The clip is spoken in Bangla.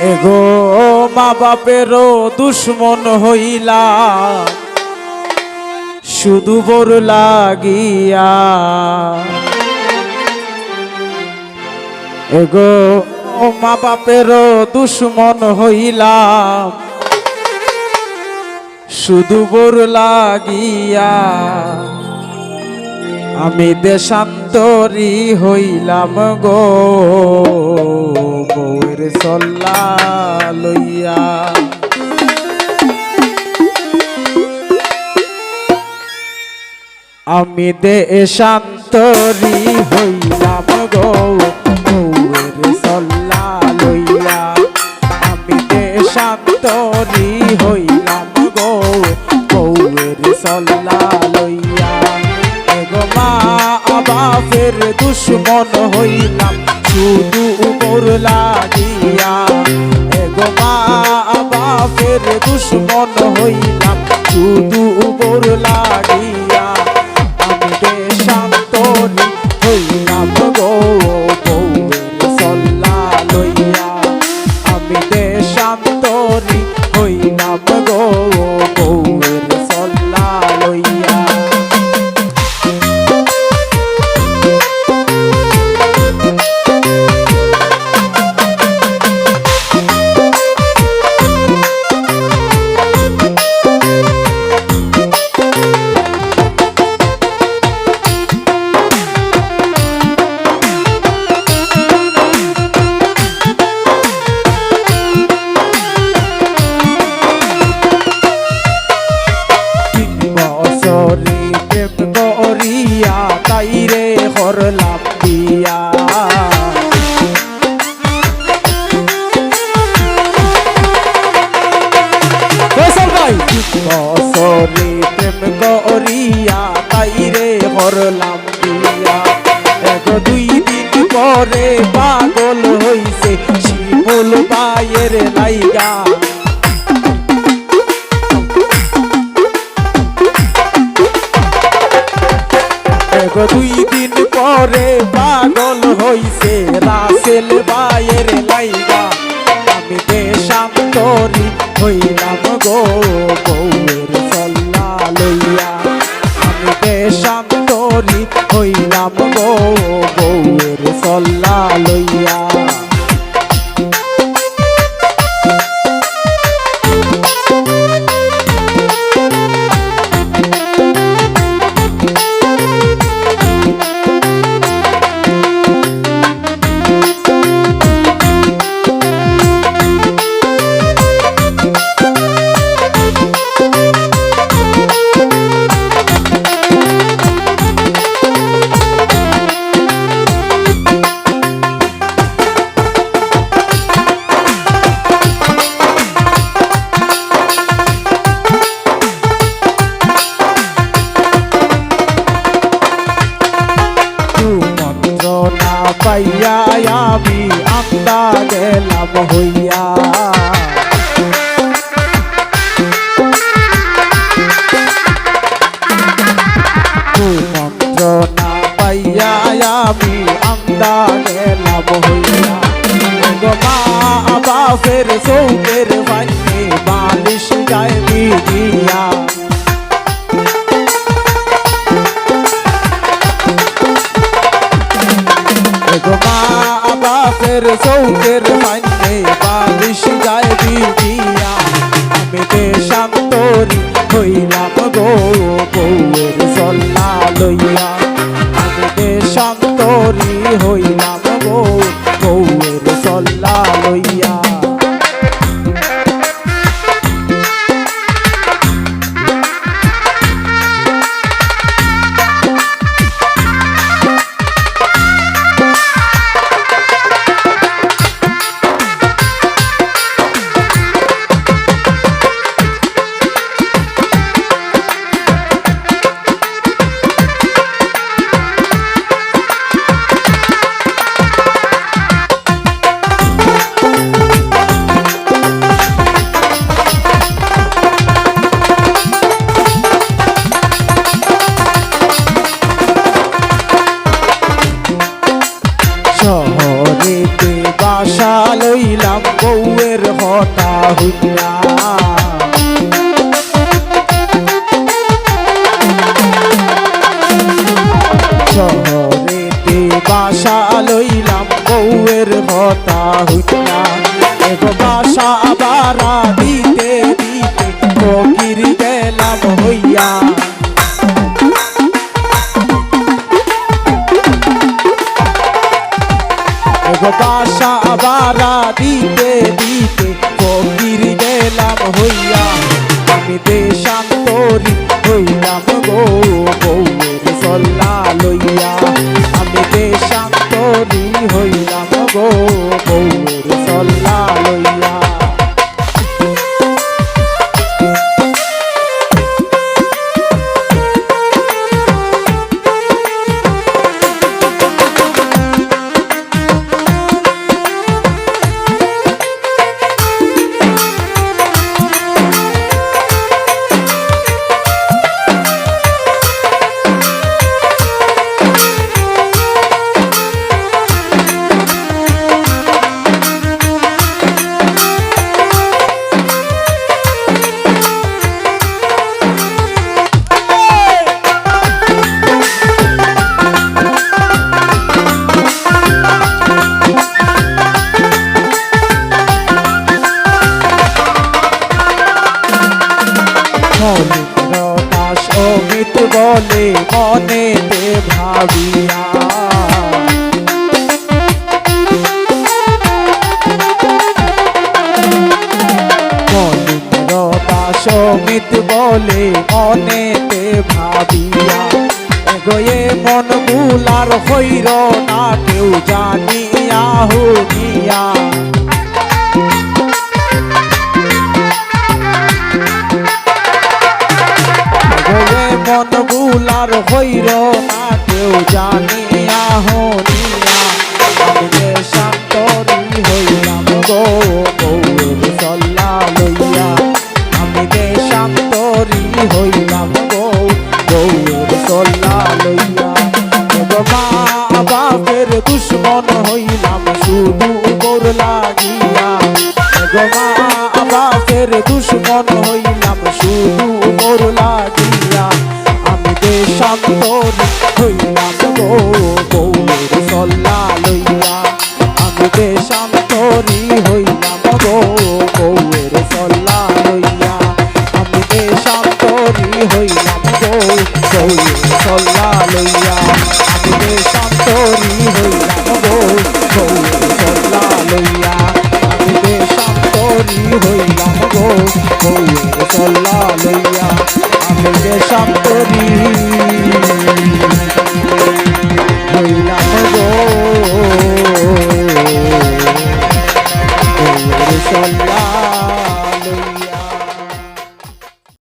এগো মা বাপেরও দুশ্মন হইলা। শুধু বোর লাগিয়া। এগো মা বাপেরও দুশ্মন হইলাম শুধু বোর লাগিয়া। আমি দেশান্তরি হইলাম গো বউয়ের সল্লা লইয়া। আমি দেশান্তরি হইলাম গো বউয়ের সল্লা লইয়া। আমি দেশান্তরি হইলাম দুশ্মন হইলাম শুধু উপর লাগিয়া। এগো মা বাপের দুশ্মন হইলাম বছরে প্রেম করিয়া তাইরে হরলাম দিয়া। এক দুই দিন পরে পাগল হইছে শিমুল পায়ের লাইগা এগো দুই দিন পরে পাগল হইছে রাসেল বায়ের লাইগা আমি দেশান্তরি হইলাম পাইয়া আমি আন্দা গেলাম হইয়া। আমি আমরা গেলাম হইয়া। মা বাপের সৌকের বাপের চৌকের মাইনে বালিশ যায় দিয়া আমি দেশান্তরি হইলাম গো, বউয়ের সল্লা লইয়া। আমি দেশান্তরি শহরেতে বাসা লইলাম বউয়ের হতা হইয়া। শহরেতে বাসা লইলাম বউয়ের হতা হইয়া। এগো বাসা বারা বাসা বারা দিতে দিতে ফকির গেলাম হইয়া। আমি দেশান্তরি হইলাম গো বউয়ের সল্লা লইয়া। আমি দেশান্তরি হইলাম গো বউয়ের সল্লা লইয়া। বলে মনেতে ভাবিয়া। অমিত বলে মনেতে ভাবিয়া। গয়ে মনগুলার হইর না, কেউ জানিয়া হুনিয়া। হইর না কেউ জানিয়া সল্লা লইয়া আমি আমি দেশান্তরি হইলাম গো সল্লা লইয়া আমি দেশান্তরি হইলাম